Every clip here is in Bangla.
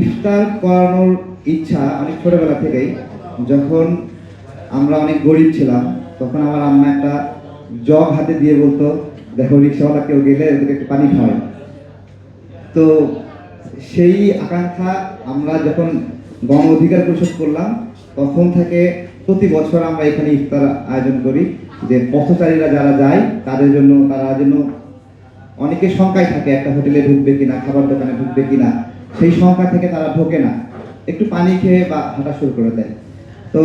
ইফতার করানোর ইচ্ছা অনেক ছোটবেলা থেকেই। যখন আমরা অনেক গরিব ছিলাম, তখন আমার আম্মা একটা জগ হাতে দিয়ে বলতো, দেখো, রিক্সাওয়ালা কেউ গেলে ওদেরকে একটু পানি খাওয়ায় তো সেই আকাঙ্ক্ষা আমরা যখন গণ অধিকার পরিষদ করলাম, তখন থেকে প্রতি বছর আমরা এখানে ইফতার আয়োজন করি, যে পথচারীরা যারা যায়, তাদের জন্য, তারা যেন অনেকে শঙ্কায় থাকে, একটা হোটেলে ঢুকবে কিনা, খাবার দোকানে ঢুকবে কিনা। সেই শঙ্কা থেকে তারা ঢোকে না। একটু পানি খেয়ে বা হাঁটা শুরু করে দেয়। তো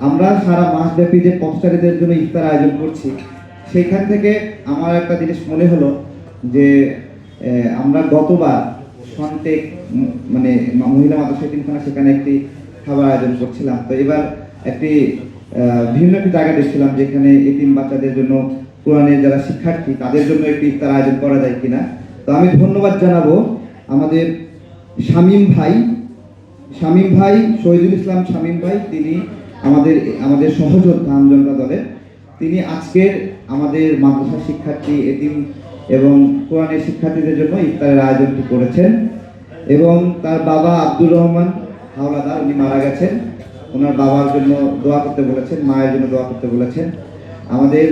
আমরা সারা মাসব্যাপী যে পথচারীদের জন্য ইফতার আয়োজন করছি সেইখান থেকে আমার একটা জিনিস মনে হলো যে আমরা গতবার সন্টেক উম, মানে মহিলা মাদ্রাসা তিনখানা সেখানে একটি খাবার আয়োজন করছিলাম। তো এবার একটি ভিন্ন একটি জায়গা দেখছিলাম যেখানে এতিম বাচ্চাদের জন্য কোরআনের যারা শিক্ষার্থী তাদের জন্য একটি ইফতার আয়োজন করা যায় কিনা। তো আমি ধন্যবাদ জানাব আমাদের শামীম ভাই শামীম ভাই, শহীদুল ইসলাম শামীম ভাই, তিনি আমাদের আমাদের সহযোদ্ধা আমজনতা দলের। তিনি আজকের আমাদের মাদ্রাসা শিক্ষার্থী এদিন এবং কোরআনের শিক্ষার্থীদের জন্য ইফতারের আয়োজনটি করেছেন এবং তার বাবা আব্দুর রহমান হাওলাদার, উনি মারা গেছেন। ওনার বাবার জন্য দোয়া করতে বলেছেন, মায়ের জন্য দোয়া করতে বলেছেন। আমাদের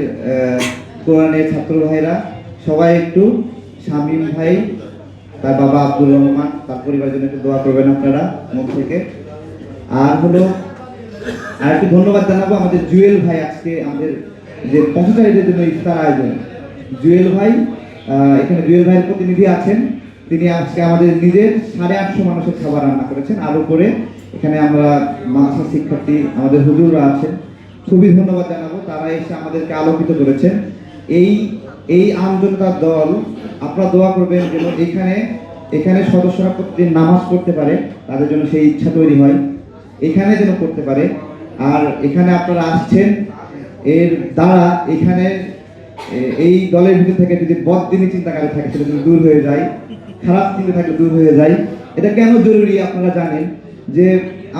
কোরআনের ছাত্র ভাইরা, সবাই একটু শামীম ভাই তার বাবা আব্দুর রহমান, তার পরিবারের জন্য একটু দোয়া করবেন আপনারা, মন থেকে। আর হলো আর একটু ধন্যবাদ জানাব আমাদের জুয়েল ভাই আজকে আমাদের যে পথচারীদের জন্য ইফতার আয়োজন। জুয়েল ভাই এখানে জুয়েল ভাইয়ের প্রতিনিধি আছেন। তিনি আজকে আমাদের নিজের সাড়ে আটশো মানুষের খাবার রান্না করেছেন। আর উপরে এখানে আমরা মাদ্রাসা শিক্ষার্থী আমাদের হুজুররা আছেন। খুবই ধন্যবাদ জানাব। তারা এসে আমাদেরকে আলোকিত করেছেন। এই এই আমজনতার দল, আপনারা দোয়া করবেন যেন এখানে এখানে সদস্যরা প্রতিদিন নামাজ পড়তে পারে, তাদের জন্য সেই ইচ্ছা তৈরি হয়। এখানে যেন করতে পারে। আর এখানে আপনারা আসছেন, এর দ্বারা এখানে এই দলের ভিতর থেকে যদি বদ বদদিনী চিন্তাকারী থাকে, সেটা যদি দূর হয়ে যায়, খারাপ চিন্তা থাকলে দূর হয়ে যায়, এটা কেন জরুরি আপনারা জানেন? যে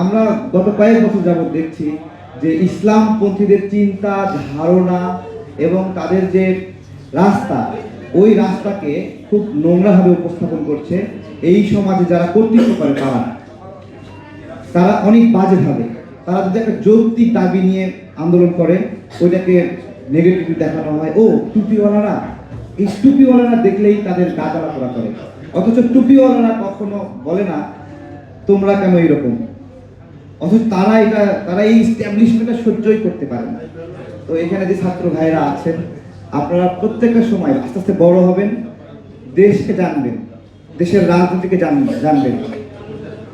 আমরা গত কয়েক বছর যাবত দেখছি যে ইসলাম পন্থীদের চিন্তা, ধারণা এবং তাদের যে রাস্তা, ওই রাস্তাকে খুব নোংরাভাবে উপস্থাপন করছে এই সমাজে যারা কর্তৃত্ব করে তারা। তারা অনেক বাজেভাবে, তারা যদি একটা যৌক্তিক দাবি নিয়ে আন্দোলন করে, ওইটাকে নেগেটিভ দেখানো হয়, ও টুপিওয়ালারা, এই টুপিওয়ালারা দেখলেই তাদের গা জ্বালা করা। অথচ টুপিওয়ালারা কখনো বলে না, তোমরা কেন এইরকম? অথচ তারা এটা, তারা এই স্ট্যাবলিশমেন্টটা সহ্যই করতে পারে না। তো এখানে যে ছাত্র ভাইরা আছেন আপনারা প্রত্যেকটা সময় আস্তে আস্তে বড় হবেন দেশকে জানবেন, দেশের রাজনীতিকে জানবেন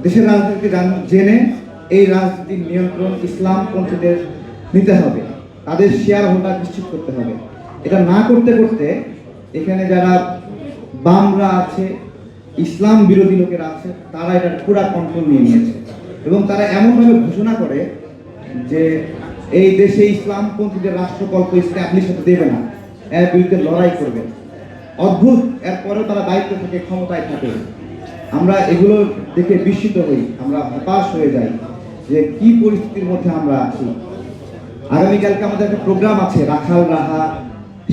দেশের রাজনীতিকে জান- এই রাজনীতির নিয়ন্ত্রণ ইসলাম পন্থীদের নিতে হবে। তাদের শেয়ার হোল্ডার নিশ্চিত করতে হবে। এটা না করতে করতে এখানে যারা বামরা আছে, ইসলাম বিরোধী লোকেরা আছে, তারা এটা পুরা কন্ট্রোল নিয়ে নিয়েছে। এবং তারা এমনভাবে ঘোষণা করে যে এই দেশে ইসলামপন্থীদের রাষ্ট্রকল্প স্ট্যাবলিশ হতে দেবে না। এর বিরুদ্ধে লড়াই করবে। অদ্ভুত, এরপরেও তারা দায়িত্ব থেকে ক্ষমতায় থাকে। আমরা এগুলো দেখে বিস্মিত হই, আমরা হতাশ হয়ে যাই যে কি পরিস্থিতির মধ্যে আমরা আছি। আগামীকালকে আমাদের একটা প্রোগ্রাম আছে, রাখাল রাহা।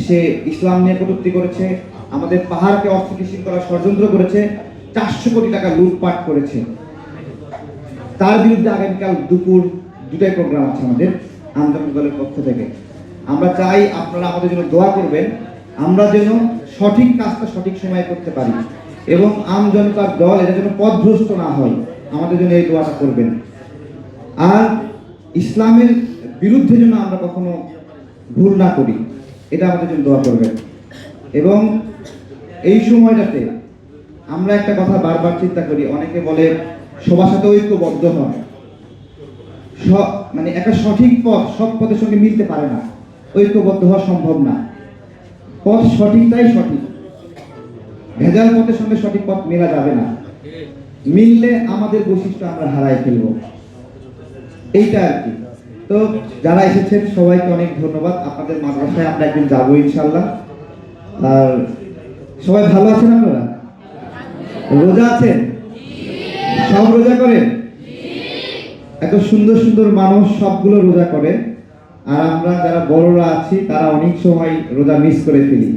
সে ইসলাম নিয়ে কটূক্তি করেছে, আমাদের পাহাড়কে অস্থিতিশীল করার ষড়যন্ত্র করেছে, চারশো কোটি টাকা লুটপাট করেছে। তার বিরুদ্ধে আগামীকাল দুপুর দুটাই প্রোগ্রাম আছে আমাদের আন্দোলন দলের পক্ষ থেকে। আমরা চাই আপনারা আমাদের জন্য দোয়া করবেন, আমরা যেন সঠিক কাজটা সঠিক সময়ে করতে পারি এবং আম জনতার দল এটা যেন পথভ্রষ্ট না হয়, আমাদের জন্য এই দোয়াটা করবেন। আর ইসলামের বিরুদ্ধে যেন আমরা কখনো ভুল না করি, এটা আমাদের জন্য দোয়া করবেন। এবং এই সময়টাতে আমরা একটা কথা বারবার চিন্তা করি, অনেকে বলে সবার সাথে ঐক্যবদ্ধ হয় মানে একটা সঠিক পথ সব পথের সঙ্গে মিলতে পারে না। ঐক্যবদ্ধ হওয়া সম্ভব না। পথ সঠিকটাই সঠিক। ভেজাল পথের সঙ্গে সঠিক পথ মেলা যাবে না। মিললে আমাদের বৈশিষ্ট্য আমরা হারাই ফেলব। এইটা আর কি। তো যারা এসেছেন, সবাইকে অনেক ধন্যবাদ। আপনাদের মাদ্রাসায় আমরা একদিন যাব ইনশাল্লাহ আর সবাই ভালো আছেন আপনারা? রোজা আছেন? সব রোজা করেন? এত সুন্দর সুন্দর মানুষ সবগুলো রোজা করে। আর আমরা যারা বড়রা আছি, তারা অনেক সময় রোজা মিস করে ফেলি।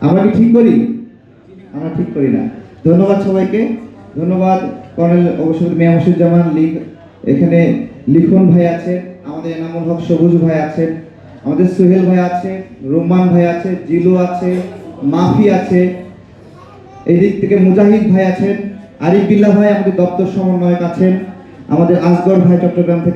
আমরা কি ঠিক করি? আমরা ঠিক করি না। ধন্যবাদ সবাইকে। ধন্যবাদ কর্নেল অবসর মিয়া মুর্শিদুজ্জামান লিগ। এখানে লিখন ভাই আছে, আমাদের এনামুল হক সবুজ ভাই আছেন আমাদের সুহেল ভাই আছে রোমান ভাই আছে, জিলু আছে, মাফি আছে এই দিক থেকে মুজাহিদ ভাই আছেন, আরিফ বিল্লাহ ভাই আমাদের দপ্তর সমন্বয়ক আছেন, আমাদের আসগর ভাই চট্টগ্রাম থেকে